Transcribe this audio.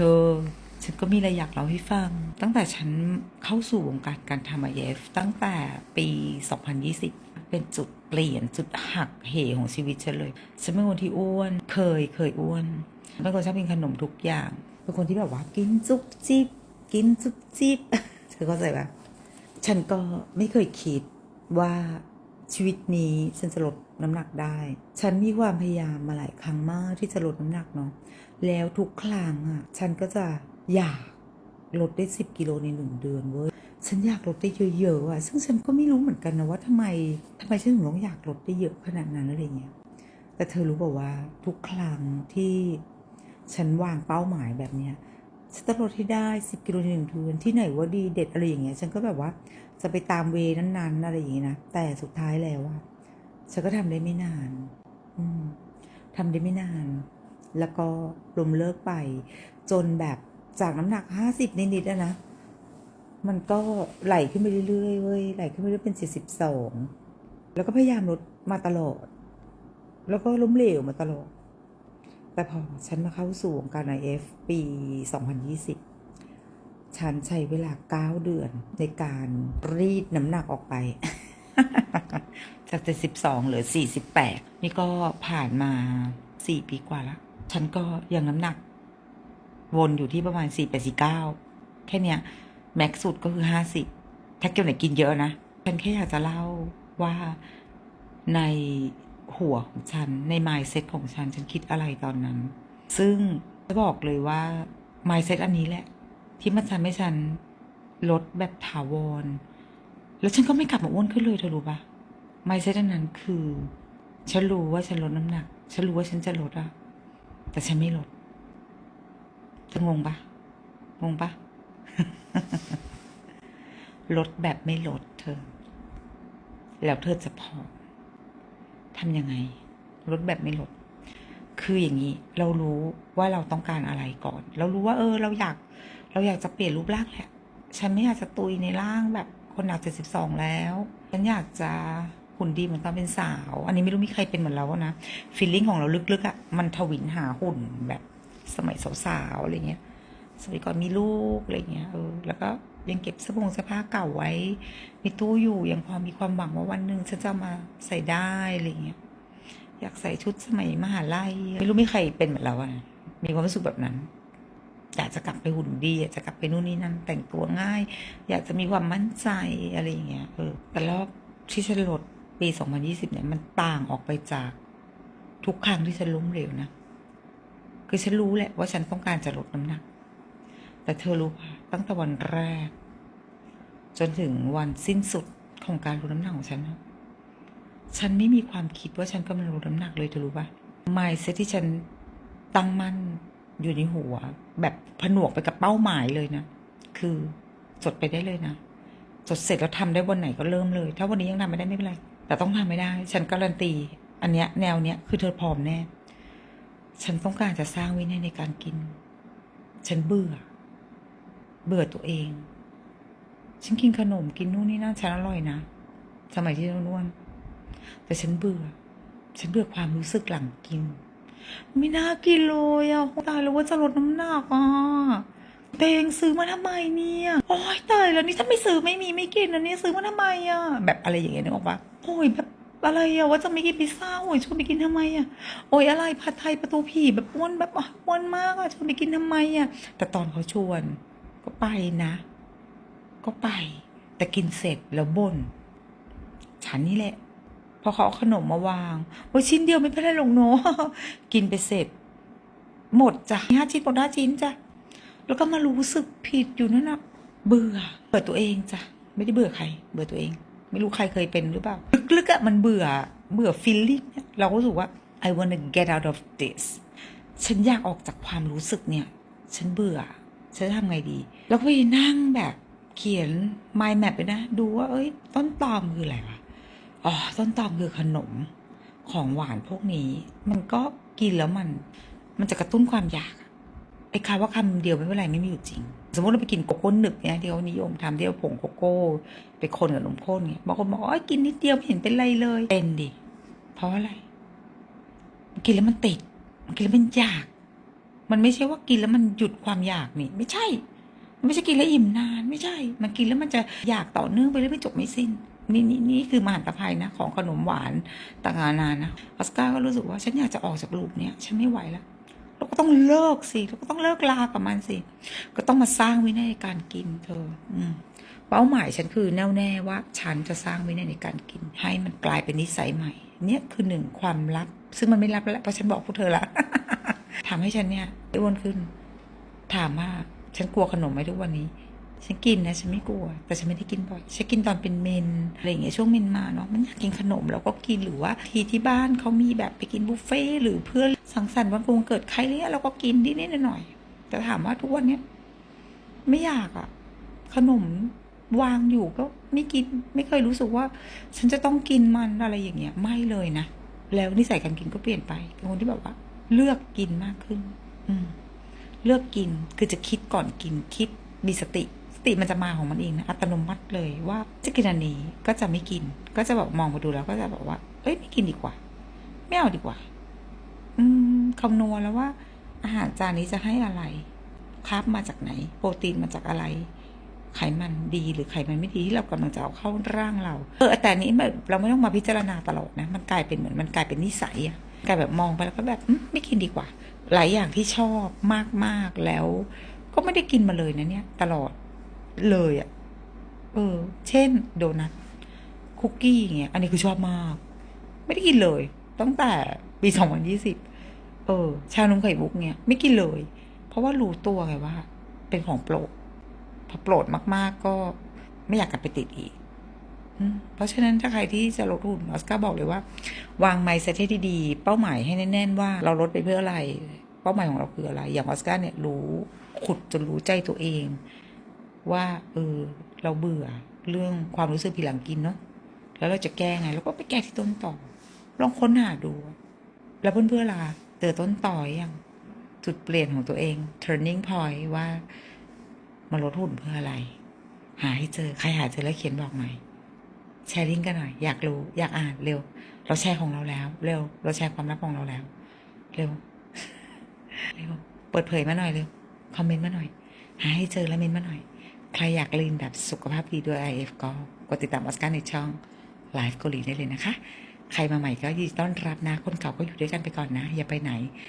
เธอ ฉันก็มีอะไรอยากเล่าให้ฟัง ตั้งแต่ฉันเข้าสู่วงการการทำ IF ตั้งแต่ปี 2020 เป็นจุดเปลี่ยนจุดหักเหของชีวิตฉันเลย ฉันเป็นคนที่อ้วน เคยเคยอ้วนเป็นคนชอบกินขนมทุกอย่าง เป็นคนที่แบบว่ากินจุ๊บจิบกินจุ๊บจิบเธอเข้าใจปะฉันก็ไม่เคยคิดว่า ชีวิตนี้ฉันจะลดน้ำหนักได้ ฉันมีความพยายามมาหลายครั้งมากที่จะลดน้ำหนักเนาะ แล้วทุกครั้งอะ ฉันก็จะอยากลดได้สิบกิโลในหนึ่งเดือนเว้ย ฉันอยากลดได้เยอะๆอะ ซึ่งฉันก็ไม่รู้เหมือนกันนะว่าทำไมทำไมฉันถึงต้องอยากลดได้เยอะขนาดนั้นอะไรเงี้ย แต่เธอรู้บอกว่าทุกครั้งที่ฉันวางเป้าหมายแบบเนี้ย ฉันจะลดให้ได้สิบกิโลในหนึ่งเดือนที่ไหนว่าดีเด็ดอะไรอย่างเงี้ย ฉันก็แบบว่าจะไปตามเวนั้นๆอะไรอย่างเงี้ยนะแต่สุดท้ายแล้วอะฉันก็ทำได้ไม่นาน อืมทำได้ไม่นาน แล้วก็ลมเลิกไป จนแบบจากน้ำหนักห้าสิบนิดๆอะนะมันก็ไหลขึ้นไปเรื่อยๆเว้ยไหลขึ้นไปเรื่อยเป็นเจ็ดสิบสองแล้วก็พยายามลดมาตลอด แล้วก็ล้มเหลวมาตลอด แต่พอฉันมาเข้าสู่วงการ IF ปี 2020 ฉันใช้เวลา 9 เดือนในการรีดน้ำหนักออกไป จาก 72 เหลือ 48 นี่ก็ผ่านมา 4 ปีกว่าละ ฉันก็ยังน้ำหนัก วนอยู่ที่ประมาณ 489 แค่เนี้ย แม็กสุดก็คือ 50 ถ้าเกี่ยวไหนกินเยอะนะ ฉันแค่อยากจะเล่าว่าใน หัวของฉัน ใน mindset ของฉัน ฉันคิดอะไรตอนนั้น ซึ่งจะบอกเลยว่า mindset อันนี้แหละ ที่มันทำให้ฉันลดแบบถาวร แล้วฉันก็ไม่กลับมาอ้วนขึ้นเลยเธอรู้ปะ mindset อันนั้นคือ ฉันรู้ว่าฉันลดน้ำหนัก ฉันรู้ว่าฉันจะลดอะแต่ฉันไม่ลดเธองงปะงงปะลดแบบไม่ลดเธอ แล้วเธอจะพอ ทำยังไง ลดแบบไม่ลด คืออย่างนี้ เรารู้ว่าเราต้องการอะไรก่อน เรารู้ว่า เออ เราอยาก เราอยากจะเปลี่ยนรูปร่างแหละ ฉันไม่อยากจะตุยในร่างแบบคนหนักเจ็ดสิบสองแล้ว ฉันอยากจะหุ่นดีเหมือนตอนเป็นสาว อันนี้ไม่รู้มีใครเป็นเหมือนเราอะนะ ฟีลลิ่งของเราลึกๆอะมันทวินหาหุ่นแบบสมัยสาวๆอะไรเงี้ย สมัยก่อนมีลูกอะไรเงี้ยเออแล้วก็ยังเก็บเสื้อผงเสื้อผ้าเก่าไว้ในตู้อยู่ยังพอมีความหวังว่าวันหนึ่งฉันจะมาใส่ได้อะไรเงี้ยอยากใส่ชุดสมัยมหาลัยไม่รู้มีใครเป็นเหมือนเราอะนะมีความรู้สึกแบบนั้น อยากจะกลับไปหุ่นดีอยากจะกลับไปนู่นนี่นั่นแต่งตัวง่าย อยากจะมีความมั่นใจอะไรอย่างเงี้ยเออแต่รอบที่ฉันลดปี 2020 เนี่ยมันต่างออกไปจากทุกครั้งที่ฉันล้มเหลวนะ คือฉันรู้แหละว่าฉันต้องการจะลดน้ำหนัก แต่เธอรู้ป่ะตั้งแต่วันแรก จนถึงวันสิ้นสุดของการลดน้ำหนักของฉันนะฉันไม่มีความคิดว่าฉันกำลังลดน้ำหนักเลยเธอรู้ป่ะไม่เซตที่ฉันตั้งมั่นอยู่ในหัว แบบผนวกไปกับเป้าหมายเลยนะ คือจดไปได้เลยนะ จดเสร็จแล้วทำได้วันไหนก็เริ่มเลย ถ้าวันนี้ยังทำไม่ได้ไม่เป็นไร แต่ต้องทำไม่ได้ ฉันการันตี อันเนี้ยแนวเนี้ยคือเธอพร้อมแน่ ฉันต้องการจะสร้างวินัยในการกิน ฉันเบื่อ เบื่อตัวเอง ฉันกินขนมกินนู่นนี่นั่นฉันอร่อยนะ สมัยที่เรานวลแต่ฉันเบื่อ ฉันเบื่อความรู้สึกหลังกิน ไม่น่ากินเลยอะตายแล้วว่าจะลดน้ำหนักอะเตงซื้อมาทำไมเนี่ยโอ้ยตายแล้วนี่ถ้าไม่ซื้อไม่มีไม่กินนะเนี่ซื้อมาทำไมอะ แบบอะไรอย่างเงี้ยนึกออกปะโอ้ยแบบอะไรอะว่าจะไม่กินพิซซ่าโอ้ยชวนไปกินทำไมอะโอ้ยอะไรผัดไทยประตูผีแบบอ้วนแบบอ้วนมากอะชวนไปกินทำไมอะแต่ตอนเขาชวน ก็ไปนะ ก็ไป แต่กินเสร็จแล้วบ่นฉันนี่แหละ พอเขาเอาขนมมาวางโอ้ยชิ้นเดียวไม่เป็นไรหรอกเนาะกินไปเสร็จ หมดจ้ะห้าชิ้นหมดห้าชิ้นจ้ะแล้วก็มารู้สึกผิดอยู่นั่นนะเบื่อเบื่อตัวเองจ้ะไม่ได้เบื่อใคร เบื่อตัวเอง ไม่รู้ใครเคยเป็นหรือเปล่าลึกๆอะมันเบื่อเบื่อฟีลลิ่งเราก็รู้สึกว่า I wanna get out of this ฉันอยากออกจากความรู้สึกเนี่ย ฉันเบื่อ ฉันจะทำไงดี แล้วก็ไปนั่งแบบเขียน mind map ไปนะ ดูว่าเอ้ย ต้นตอมคืออะไรวะ อ๋อ ต้นตอมคือขนมของหวานพวกนี้ มันก็กินแล้วมัน มันจะกระตุ้นความอยาก ไอ้คำว่าคำเดียวไม่เป็นไรไม่มีอยู่จริง สมมติเราไปกินโกโก้หนึบเนี่ยที่เขานิยมทำที่เอาผงโกโก้ ไปคนกับนมข้นเนี่ยบางคนบอกอ๋อกินนิดเดียวไม่เห็นเป็นไรเลย เป็นดิ เพราะอะไรมันกินแล้วมันติดมันกินแล้วมันอยาก มันไม่ใช่ว่ากินแล้วมันหยุดความอยากนี่ ไม่ใช่ ไม่ใช่กินแล้วอิ่มนาน ไม่ใช่ มันกินแล้วมันจะอยากต่อเนื่องไปเรื่อยไม่จบไม่สิ้น นี่นี่นี่คือมหันตภัยนะ ของขนมหวานต่างๆนานานะออสการ์ก็รู้สึกว่าฉันอยากจะออกจากลูปเนี้ยฉันไม่ไหวแล้วเราก็ต้องเลิกสิเราก็ต้องเลิกลากับมันสิ ก็ต้องมาสร้างวินัยในการกินเธอ อืมเป้าหมายฉันคือแน่วแน่ว่า ฉันจะสร้างวินัยในการกิน ให้มันกลายเป็นนิสัยใหม่ เนี่ยคือหนึ่งความลับ ซึ่งมันไม่ลับแล้วเพราะฉันบอกพวกเธอละทำให้ฉันเนี่ยอ้วนขึ้น ถามว่า ฉันกลัวขนมไหมทุกวันนี้ ฉันกินนะฉันไม่กลัว แต่ฉันไม่ได้กินบ่อยฉันกินตอนเป็นเมนอะไรอย่างเงี้ยช่วงเมนมาเนาะมันอยากกินขนมเราก็กินหรือว่าทีที่บ้านเขามีแบบไปกินบุฟเฟ่หรือเพื่อนสังสรรค์วันกงเกิดใครเนี่ยเราก็กินนิดๆหน่อยแต่ถามว่าทุกวันเนี้ยไม่อยากอะขนมวางอยู่ก็ไม่กินไม่เคยรู้สึกว่า ฉันจะต้องกินมันอะไรอย่างเงี้ย ไม่เลยนะ แล้วนิสัยการกินก็เปลี่ยนไปเป็นคนที่แบบว่า เลือกกินมากขึ้น อืม เลือกกินคือจะคิดก่อนกินคิดมีสติ สติมันจะมาของมันเองนะอัตโนมัติเลยว่าจะกินอันนี้ก็จะไม่กิน ก็จะแบบมองมาดูแล้วก็จะแบบว่า เอ้ยไม่กินดีกว่า ไม่เอาดีกว่า อืมคำนวณแล้วว่า อาหารจานนี้จะให้อะไรคาร์บมาจากไหน โปรตีนมาจากอะไร ไขมันดีหรือไขมันไม่ดีที่เรากำลังจะเอาเข้าร่างเรา เออแต่อันนี้เราไม่ต้องมาพิจารณาตลอดนะ มันกลายเป็นเหมือนมันกลายเป็นนิสัยอะกลายแบบมองไปแล้วก็แบบไม่กินดีกว่า หลายอย่างที่ชอบมากๆแล้ว ก็ไม่ได้กินมาเลยนะเนี่ย ตลอดเลยอะเออ เช่น โดนัทคุกกี้อย่างเงี้ย อันนี้คือชอบมาก ไม่ได้กินเลย ตั้งแต่ปีสองพันยี่สิบเออ ชานมไข่มุกเนี่ย ไม่กินเลย เพราะว่ารู้ตัวไงว่า เป็นของโปรดพอโปรดมาก ๆ ก็ไม่อยากกลับไปติดอีกอืม เพราะฉะนั้นถ้าใครที่จะลดหุ่นออสการ์บอกเลยว่า วางไมซ์เซตให้ดีๆเป้าหมายให้แน่น ๆ ว่าเราลดไปเพื่ออะไร เป้าหมายของเราคืออะไร อย่างออสการ์เนี่ยรู้ขุดจนรู้ใจตัวเอง ว่าเออเราเบื่อเรื่องความรู้สึกผิดหลังกินเนาะแล้วเราจะแก้ไงเราก็ไปแก้ที่ต้นต่อ ลองค้นหาดู แล้วเพื่อนๆล่ะเจอต้นต่อยังจุดเปลี่ยนของตัวเอง turning point ว่ามาลดหุ่นเพื่ออะไร หาให้เจอ ใครหาเจอแล้วเขียนบอกหน่อย แชร์ลิงก์กันหน่อย อยากรู้อยากอ่านเร็ว เราแชร์ของเราแล้ว เร็ว เราแชร์ความลับของเราแล้ว เร็ว เร็ว เปิดเผยมาหน่อยเร็ว คอมเมนต์มาหน่อย หาให้เจอแล้วเมนต์มาหน่อย ใครอยากเรีนแบบสุขภาพดีด้วย IF ก็กดติดตามออสการ์ในช่องไลฟ์เกาหลีได้เลยนะคะ ใครมาใหม่ก็ยินดีต้อนรับนะ คนเก่าก็อยู่ด้วยกันไปก่อนนะ อย่าไปไหน